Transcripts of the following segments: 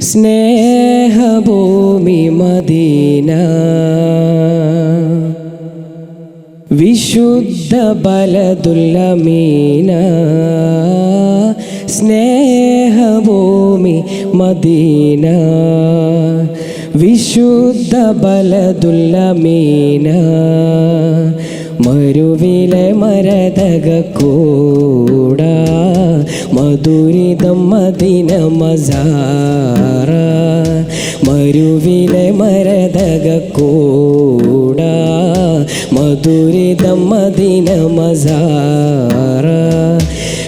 സ്നേഹഭൂമി Medina. വിശുദ്ധ ബലദുല്ലമീന സ്നേഹഭൂമി Medina. വിശുദ്ധ ബലദുല്ലമീന മരുവിലെ മരതക കൂട. മധുരിതം മദിന മസാറ മരുവിലെ മരതക കൂട മധുരിതം മദിന മസാറ.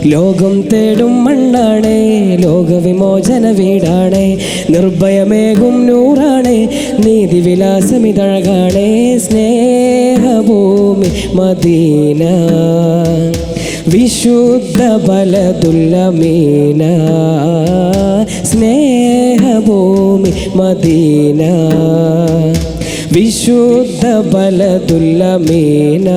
ലോകം തേടും മണ്ണാണേ ലോകവിമോചന വീടാണേ നിർഭയമേകും നൂറാണ് നീതിവിലാസമിതഴകാണ് സ്നേഹഭൂമി മദീന വിശുദ്ധ ബലതുല്ലമീന സ്നേഹഭൂമി മദീന വിശുദ്ധ ബലദുല്ലമീന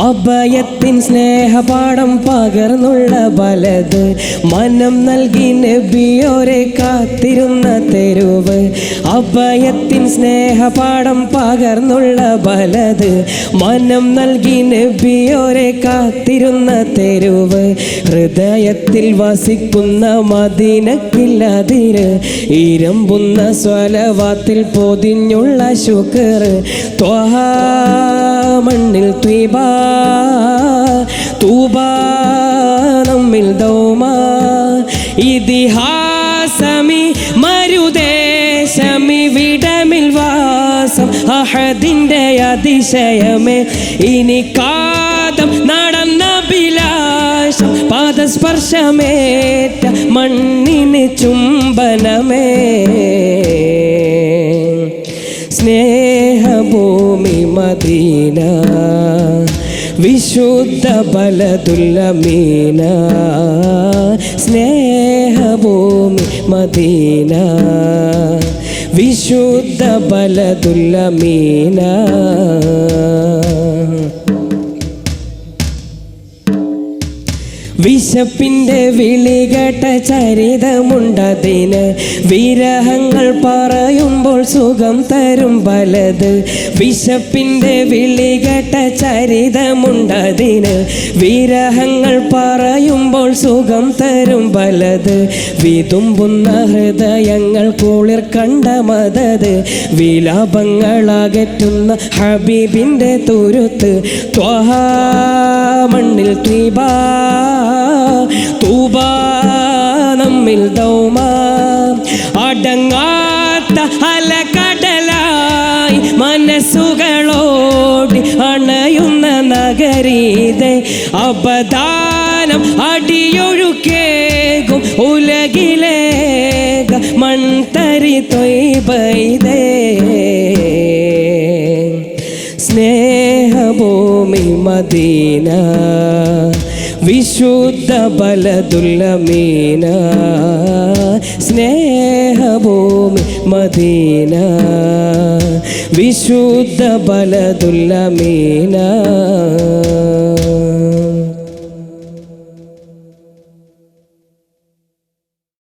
അഭയത്തിൻ സ്നേഹപാഠം പകർന്നുള്ള പലത് മനം നൽകി നബിയോരെ കാത്തിരുന്ന തെരുവ്. അഭയത്തിൻ സ്നേഹപാഠം പകർന്നുള്ള പലത് മനം നൽകി നബിയോരെ കാത്തിരുന്ന തെരുവ്. ഹൃദയത്തിൽ വസിക്കുന്ന മദീനക്കില്ലാതിര് ഇരമ്പുന്ന സ്വലവാത്തിൽ പൊതിഞ്ഞുള്ള ശുക്ർ. ത്വഹ മണ്ണിൽ ത്വീബ തൂബ നമ്മിൽ ദൗമ. ഇതിഹാസമി മരുദേശമി വിടമിൽ വാസം അഹദിന്റെ അതിശയമേ. ഇനി കാതം നടന്ന ബിലാശം പാദസ്പർശമേറ്റ മണ്ണിന് ചുംബനമേ. സ്നേഹഭൂമി മദീന വിശുദ്ധ ബലദുല്ലമീന സ്നേഹഭൂമി മദീന വിശുദ്ധ ബലദുല്ലമീന വിശപ്പിന്റെ വിളി കേട്ട ചരിതമുണ്ടതിന് വിരഹങ്ങൾ പറയുമ്പോൾ സുഖം തരും പലത്. വിശപ്പിന്റെ വിളി കേട്ട ചരിതമുണ്ടതിന് വിരഹങ്ങൾ പറയുമ്പോൾ സുഖം തരും പലത്. വിതുമ്പുന്ന ഹൃദയങ്ങൾ കുളിർ കണ്ട മതത് വിലാപങ്ങളകറ്റുന്ന ഹബീബിന്റെ തുരുത്ത്. ത്വഹാ മണ്ണിൽ ത്വീബാ ദൗമ അടങ്ങാത്ത അലകടലായി മനസ്സുകളോടി അണയുന്ന നഗരീതെ. അപദാനം അടിയൊഴുക്കേകും ഉലകിലേക മൺതരി തൊയ്ബൈതേ സ്നേഹഭൂമി മദീന. വിശുദ്ധ ബലദുല്ലമീന സ്നേഹഭൂമി മദീന. വിശുദ്ധ ബലദുല്ലമീന